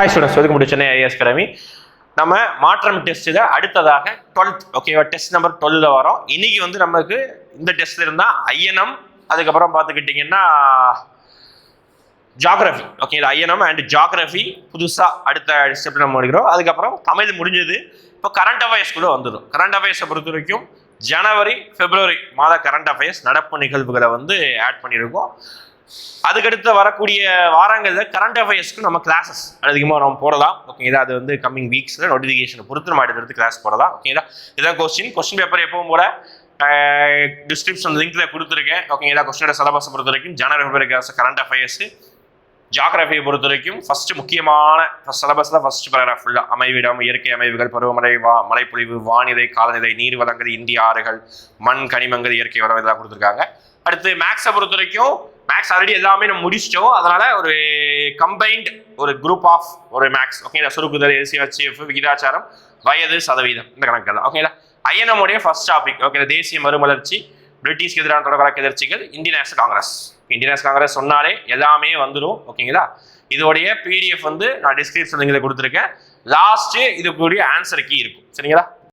Hi students welcome to Chennai IAS academy நம்ம மாற்றம் டெஸ்ட்டில் அடுத்ததாக டுவெல்த் ஓகேவா டெஸ்ட் நம்பர் டுவெல்ல வரோம். இன்னைக்கு வந்து நமக்கு இந்த டெஸ்ட் இருந்தால் ஐஎன்எம் அதுக்கப்புறம் பார்த்துக்கிட்டிங்கன்னா ஜாகிரஃபி ஓகே இது ஐஎன்எம் அண்ட் ஜாகிரஃபி புதுசாக அடுத்த ஸ்டெப் நம்ம முடிக்கிறோம் அதுக்கப்புறம் தமிழ் முடிஞ்சது. இப்போ கரண்ட் அஃபேர்ஸ் கூட வந்துடும் கரண்ட் அஃபேர்ஸை பொறுத்த வரைக்கும் ஜனவரி பிப்ரவரி மாத கரண்ட் அஃபேர்ஸ் நடப்பு நிகழ்வுகளை வந்து ஆட் பண்ணியிருக்கோம். அதுக்கடுத்து வரக்கூடிய வாரங்களில் கரண்ட் அஃபேர்ஸ்க்கு நம்ம கிளாஸஸ் அதிகமாக நம்ம போடலாம். ஓகேங்களா அது வந்து கம்மிங் வீக்ஸில் நோட்டிஃபிகேஷனை பொறுத்து நம்ம எடுத்து கிளாஸ் போகிறதா ஓகேங்களா இதான் கொஸ்டின் கொஸ்டின் பேப்பர் எப்பவும் போல டிஸ்கிரிப்ஷன் லிங்க்ல கொடுத்துருக்கேன். ஓகேங்களா கொஸ்டினோட சிலபஸை பொறுத்த வரைக்கும் ஜனவரி பிப்ரவரி கரண்ட் அஃபேர்ஸ் ஜாகிரபியை பொறுத்த வரைக்கும் ஃபர்ஸ்ட் முக்கியமான சிலபஸில் தான் ஃபர்ஸ்ட் பேராகிராஃப் ஃபுல்லாக அமைவிடம் இயற்கை அமைவுகள் பருவமழை வா மழைப்பொழிவு வானிலை காலநிலை நீர் வளங்கள் இந்திய ஆறுகள் மண் கனிமங்கள் இயற்கை வளம் இதெல்லாம் கொடுத்துருக்காங்க. அடுத்து மேக்ஸை பொறுத்த வரைக்கும் மேக்ஸ் ஆல்ரெடி எல்லாமே நம்ம முடிச்சிட்டோம். அதனால ஒரு கம்பைன்ட் ஒரு குரூப் ஆஃப் ஒரு மேக்ஸ் ஓகேங்களா சுருக்குதல் எஸ்சிஎஃப் விகிதாச்சாரம் வயது சதவீதம் இந்த கணக்கெல்லாம் ஓகேங்களா ஐஎன்எம் ஃபர்ஸ்ட் டாபிக் ஓகே தேசிய மறுமலர்ச்சி பிரிட்டிஷ்க்கு எதிரான தொடர்பாக எதிர்ச்சிகள் Indian National Congress. Indian National Congress சொன்னாலே எல்லாமே வந்துடும் ஓகேங்களா? இதோடைய பிடிஎஃப் வந்து நான் டிஸ்கிரிப்ஷன் கொடுத்துருக்கேன். லாஸ்ட்டு இதுக்குரிய ஆன்சர் கீ இருக்கும். சரிங்களா?